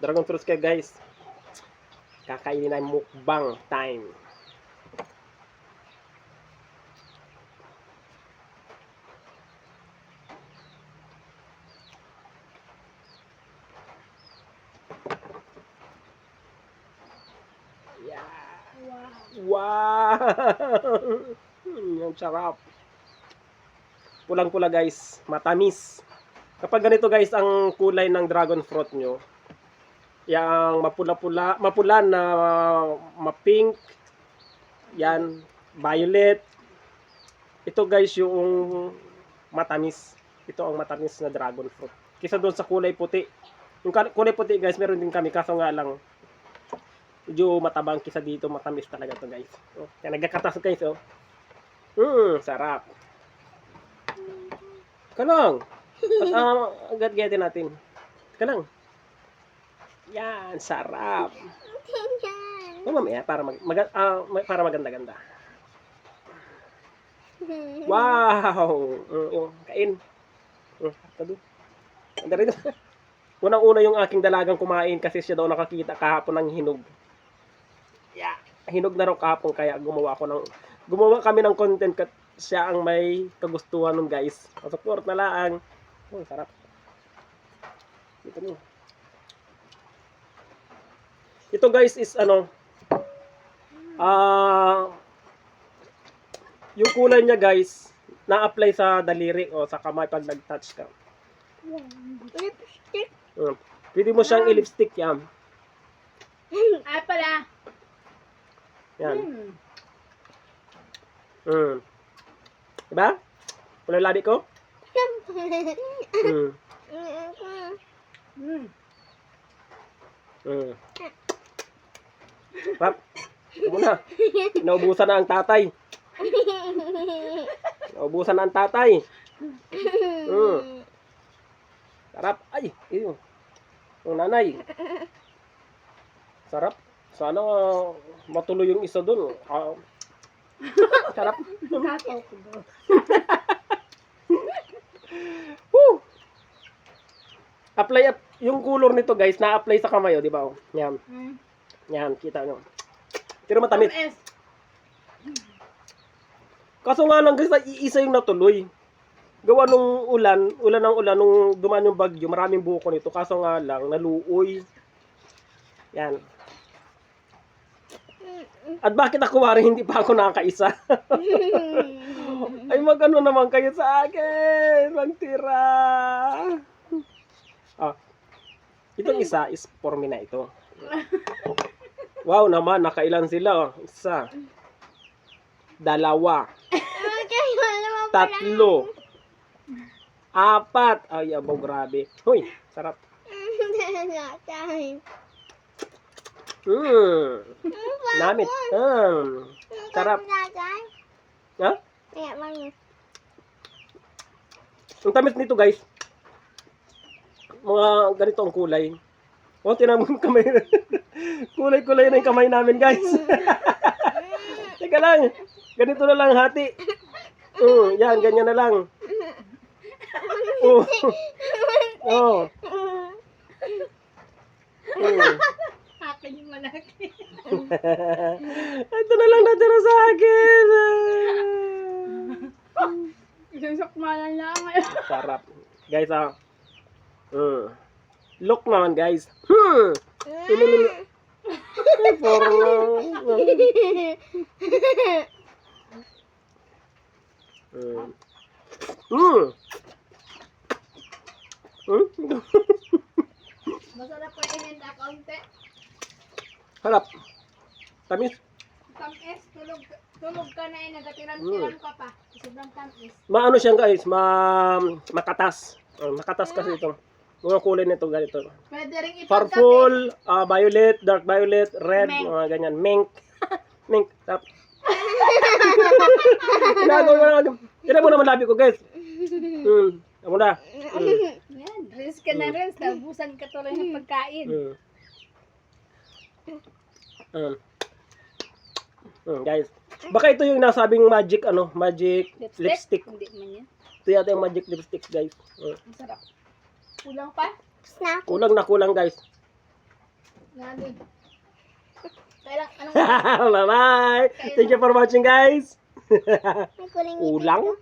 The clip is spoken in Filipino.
Dragon fruits kayo guys. Kakainin na mukbang time. Yeah. Wow! Ang sarap. Pulang-pula guys, matamis. Kapag ganito guys ang kulay ng dragon fruit nyo, yung mapula-pula, mapula na mapink, yan, violet. Ito guys yung matamis. Ito ang matamis na dragon fruit. Kisa doon sa kulay puti. Yung kulay puti guys, meron din kami kaso nga lang medyo matabang kisa dito, matamis talaga to guys. Oh, kaya nagkakatas guys oh. Hmm, sarap. Kanang. At uh, agad-gatin natin. Kanang. Yan, sarap. Oh, mamaya para mag, mag ma- para maganda-ganda. Wow! Mm, yung kain. Mm, tabi. Ganda rin. Unang-una yung aking dalagang kumain kasi siya daw nakakita kahapon ng hinog. Yeah. Hinog na raw kahapon kaya gumawa ako ng gumawa kami ng content kat siya ang may kagustuhan nun guys. Support na lang. Oh, sarap. Ito mo. Ito guys is ano ah yung kulay niya guys na-apply sa daliri o sa kamay pag nag-touch ka. Lipstick. Mm. Pwede mo siyang i-lipstick yan. Ay pala. Yan. Hmm. Mm. Diba? Kulay labi ko? Mm. Hmm. Mm. Pap, muna. Naubusan na ang tatay. Naubusan na ang tatay. Mm. Sarap. Ay, iyo. Yung nanay. Sarap. Sana uh, matuloy yung isa dun. Ah, sarap. Woo! Apply up. Yung color nito guys, na-apply sa kamay, oh, di ba? Oh? Yan. Hmm. Yan, kita nyo. Pero matamis. S. Kaso nga lang guys, iisa yung natuloy. Gawa nung ulan, ulan ng ulan, nung dumaan yung bagyo, maraming buko nito. Kaso nga lang, naluoy. Yan. At bakit ako wari hindi pa ako nakakaisa? Ay magano naman kayo sa akin. Magtira. Ah. Itong isa is for me na ito. Wow naman, nakailan sila. oh. Isa. Dalawa. Tatlo. Apat. Ay, abo, grabe. Hoy, sarap. Mm. Namit. Mm. Sarap. Ha? Ang tamis nito, guys. Mga ganito ang kulay. O, tinan mo yung kamay. Kulay-kulay na yung kamay namin, guys. Teka lang. Ganito na lang hati. Mm, yan, ganyan na lang. Oh. Oh. Mm. Akin yung malaki. Ito na lang natira sa akin. Isusukmalan lang. Sarap. Guys, ah. Mm. Look naman, guys. Hmm. Ililili. Mm. Mm. Masarap po ininda kaunti. Harap. Tamis. Tamis, tulog, tulog ka na eh, nagatiran-tiran ka pa. Sobrang tamis. Maano siya guys, ma makatas. Oh, makatas kasi ito. Mga kulay nito ganito. Pwede rin ipagkape. Purple, ah, violet, dark violet, red, Mink. mga ganyan. Mink. Mink. Tap. Ginagawa mo na. Tignan mo naman labi ko guys. Hmm. Ako na. Hmm. Yan, risk ka na rin. Nabusan ka tuloy ng pagkain. Hmm. Hmm. Hmm, guys. Baka ito yung nasabing magic ano, magic lipstick. Hindi man yan. Ito yata yung magic lipstick, guys. Hmm. Ang sarap. Kulang pa? Kulang na kulang, guys. Nani. Bye-bye! Thank you for watching guys! Ulang?